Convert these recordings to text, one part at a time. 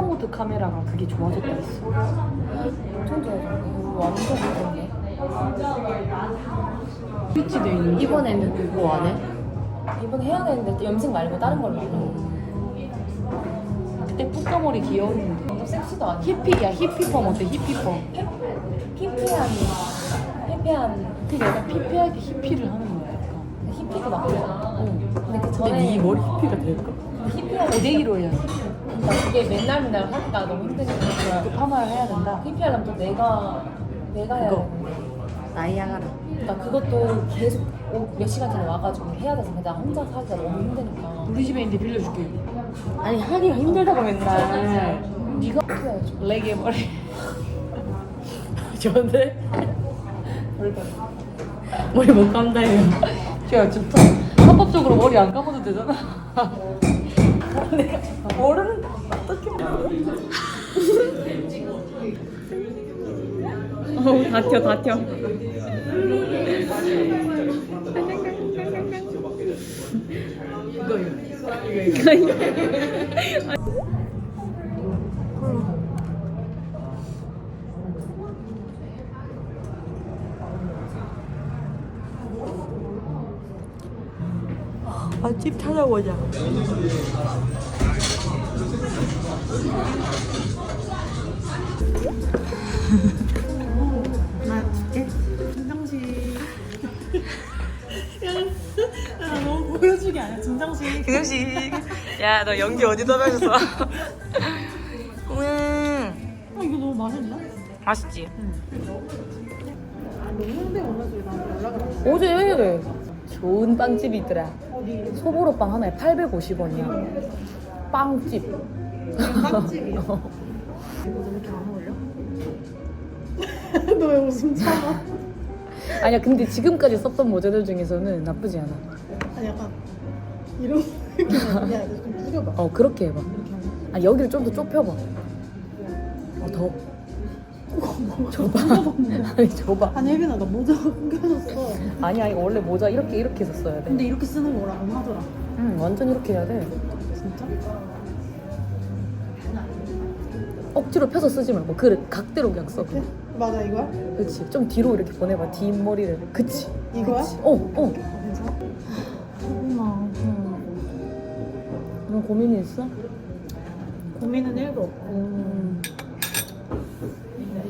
이 셀카 모드 카메라가 그게 좋아졌다 했어. 엄청 좋아졌네. 완전 좋던데. 스위치도 있는데 이번에는 뭐안 해? 이번 해야 되는데 염색 말고 다른 걸로 하려고. 그때 뿌까머리 귀여웠는데 좀 섹시도 아니야. 히피야 히피펌 어때 히피펌 히피한 히피한 그 약간 피피하게 히피를 하는 거야 약간 히피도 나쁘지 않아. 응. 근데 그 근데 전에 네 머리 히피가 될까? 히피한 5대1로 해야 돼 그러니까 그게 맨날 맨날 하기가 너무 힘드니까. 그 파마를 해야 된다. 하려면 또 내가 내가 해야 그거. 나이아가라. 그러니까 그것도 계속 오- 몇 시간 전에 와가지고 해야 돼서 그냥 혼자 하기가 너무 힘드니까. 우리 집에 있는데 빌려줄게. 아니 하기가 힘들다고 맨날. 네가 어떻게 해야지. 레게 머리. 좋은데? 머리 못 감다요 야 좋다. 합법적으로 머리 안 감아도 되잖아 내가 모르는데 어떻게 어우 다텨 다텨 이거 이거 맛집 찾아보자. 줄게. 진정식. 야, 너무 보여주기 아니야, 진정식. 진정식. 야, 너 연기 어디다 배웠어? 음, 어, 이거 너무 맛있나? 맛있지? 아, 너 홍대 나한테 연락을 왔어. 어제 좋은 빵집이 있더라 어디? 소보로 빵 하나에 850원이야 빵집 빵집이야? 이거 왜 이렇게 안 어울려? 너 왜 웃음 참아? 아니야 근데 지금까지 썼던 모델들 중에서는 나쁘지 않아 아니, 약간 이런 아니야? 이거 좀 숙여봐. 어 그렇게 해봐 아 여기를 좀 더 좁혀봐 어, 더 좁아 아니 좁아 아니, 혜빈아, 나 모자 끊겨졌어. 아니야 이거 원래 모자 이렇게 이렇게 해서 써야 돼 근데 이렇게 쓰는 거라고 하더라. 응, 완전 이렇게 해야 돼 진짜? 억지로 펴서 쓰지 말고 그 각대로 그냥 써 그래? 맞아, 이거야? 그치 좀 뒤로 이렇게 보내봐 뒷머리를 그치 이거야? 그치. 어, 어 괜찮아? 혜빈아, 그런 고민이 있어? 고민은 1도 없고. 음.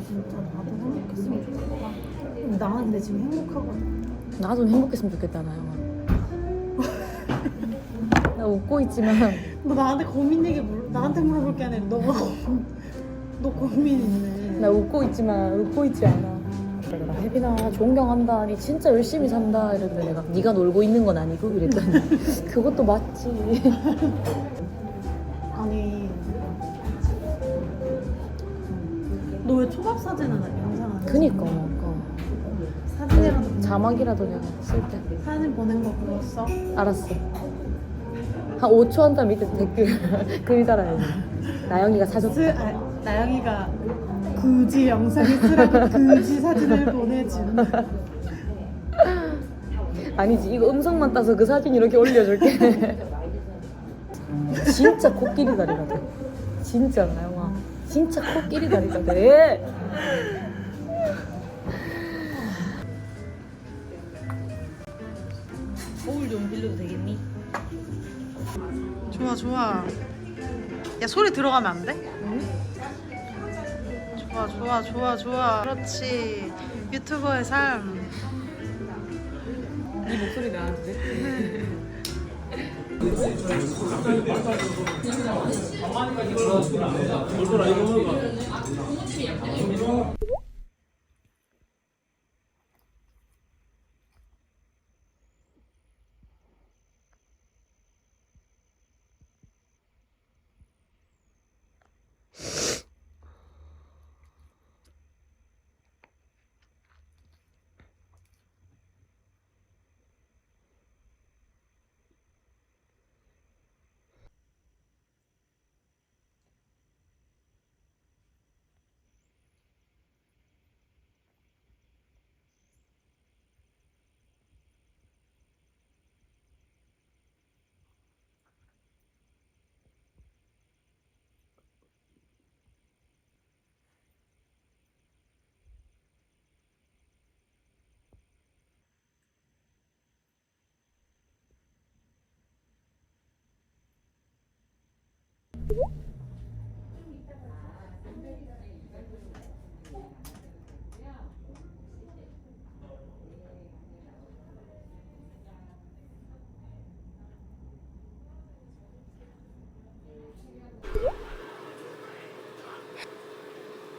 근데 진짜 나도 행복했으면 좋겠다. 나는 근데 지금 행복하거든. 나도 행복했으면 좋겠다 나영아 나 웃고 있지만 너 나한테 고민 얘기 물, 나한테 물어볼 게 아니라 너가 너 고민 있네. 나 웃고 있지만 웃고 있지 않아 내가 혜빈아 존경한다 니 진짜 열심히 산다 이랬는데 내가 네가 놀고 있는 건 아니고 이랬더니 그것도 맞지 너 왜 초밥 사진은 영상 안 그니까. 어. 사진이라도 자막이라도 그냥 쓸게 사진 보낸 거 보였어? 알았어. 한 5초 한 다음 밑에 댓글 글 달아야지 나영이가 사줬다 스, 아, 나영이가 굳이 영상을 쓰라고 굳이 사진을 보내준 아니지. 이거 음성만 따서 그 사진 이렇게 올려줄게. 진짜 코끼리 다리가 돼 진짜 나영아 진짜 코끼리 다리가 돼 거울 좀 빌려도 되겠니? 좋아 좋아 야 소리 들어가면 안 돼? 좋아 좋아 좋아 좋아 그렇지 유튜버의 삶 네 목소리 나와도 돼? 돌돌아 이거 먹어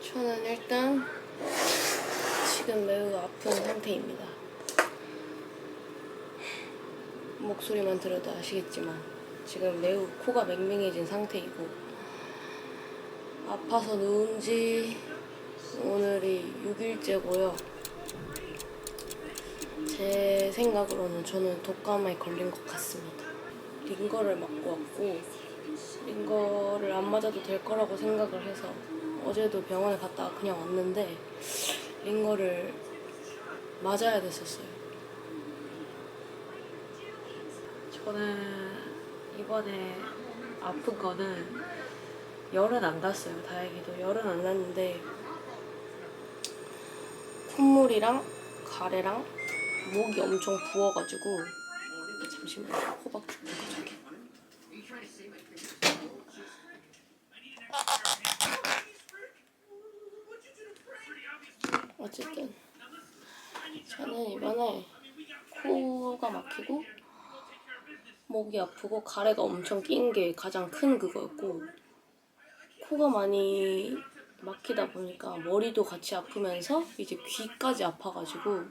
저는 일단 지금 매우 아픈 상태입니다. 목소리만 들어도 아시겠지만 지금 매우 코가 맹맹해진 상태이고 아파서 누운 지 오늘이 6일째고요. 제 생각으로는 저는 독감에 걸린 것 같습니다. 링거를 맞고 왔고 링거를 안 맞아도 될 거라고 생각을 해서 어제도 병원에 갔다가 그냥 왔는데 링거를 맞아야 됐었어요. 저는 이번에 아픈 거는 열은 안 났어요. 다행히도 열은 안 났는데 콧물이랑 가래랑 목이 엄청 부어가지고 잠시만요. 호박 줄게 저기. 어쨌든 저는 이번에 코가 막히고 목이 아프고 가래가 엄청 낀 게 가장 큰 그거였고 코가 많이 막히다 보니까 머리도 같이 아프면서 이제 귀까지 아파가지고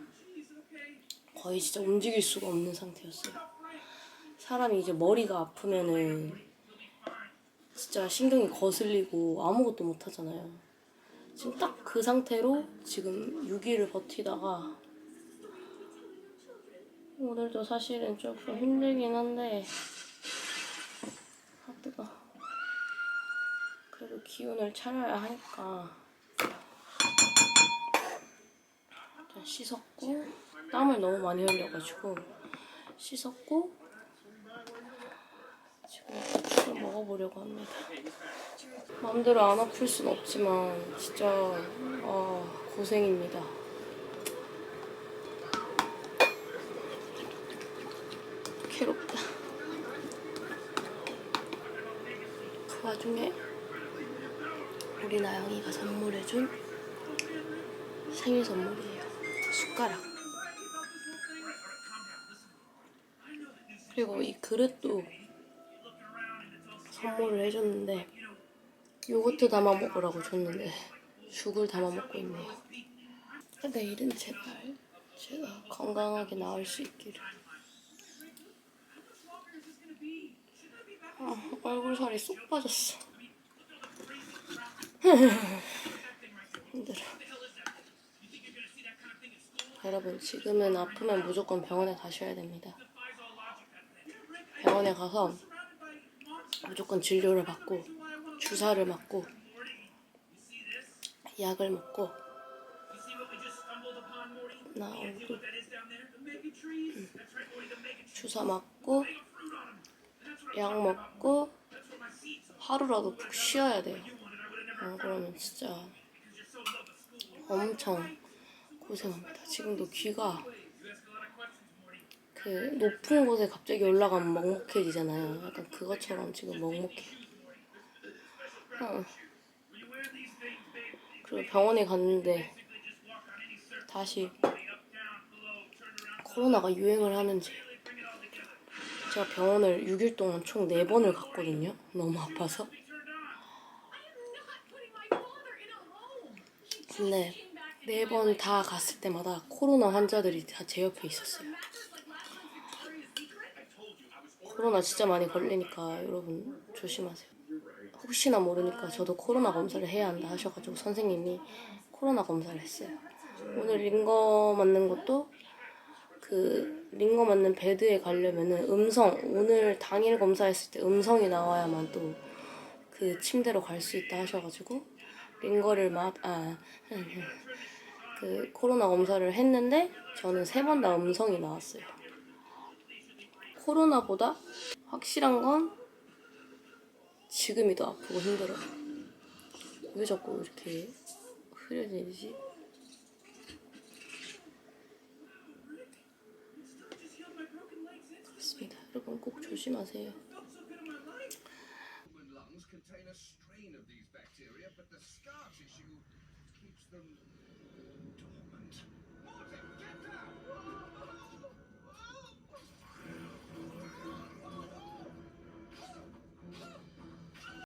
거의 진짜 움직일 수가 없는 상태였어요. 사람이 이제 머리가 아프면은 진짜 신경이 거슬리고 아무것도 못 하잖아요. 지금 딱 그 상태로 지금 6일을 버티다가 오늘도 사실은 조금 힘들긴 한데 아 뜨거 그래도 기운을 차려야 하니까 일단 씻었고 땀을 너무 많이 흘려가지고 씻었고 지금 죽을 먹어보려고 합니다. 마음대로 안 아플 순 없지만 진짜 아, 고생입니다. 그 와 중에 우리 나영이가 선물해준 생일 선물이에요. 숟가락. 그리고 이 그릇도 선물을 해줬는데 요거트 담아 먹으라고 줬는데 죽을 담아 먹고 있네요. 내일은 제발 제가 건강하게 나을 수 있기를. 아, 얼굴 살이 쏙 빠졌어. 힘들어. 여러분 지금은 아프면 무조건 병원에 가셔야 됩니다. 병원에 가서 무조건 진료를 받고 주사를 맞고 약을 먹고 나 얼굴 음. 주사 맞고 약 먹고 하루라도 푹 쉬어야 돼요. 안 그러면 진짜 엄청 고생합니다. 지금도 귀가 그 높은 곳에 갑자기 올라가면 먹먹해지잖아요. 약간 그것처럼 지금 먹먹해. 어. 그리고 병원에 갔는데 다시 코로나가 유행을 하는지 제가 병원을 6일 동안 총 4번을 갔거든요. 너무 아파서. 근데 4번 다 갔을 때마다 코로나 환자들이 다 제 옆에 있었어요. 코로나 진짜 많이 걸리니까 여러분 조심하세요. 혹시나 모르니까 저도 코로나 검사를 해야 한다 하셔가지고 선생님이 코로나 검사를 했어요. 오늘 링거 맞는 것도 그 링거 맞는 베드에 가려면은 음성 오늘 당일 검사했을 때 음성이 나와야만 또 그 침대로 갈 수 있다 하셔가지고 링거를 맞아그 코로나 검사를 했는데 저는 세 번 다 음성이 나왔어요. 코로나보다 확실한 건 지금이 더 아프고 힘들어요. 왜 자꾸 이렇게 흐려지지? 여러분 꼭 조심하세요.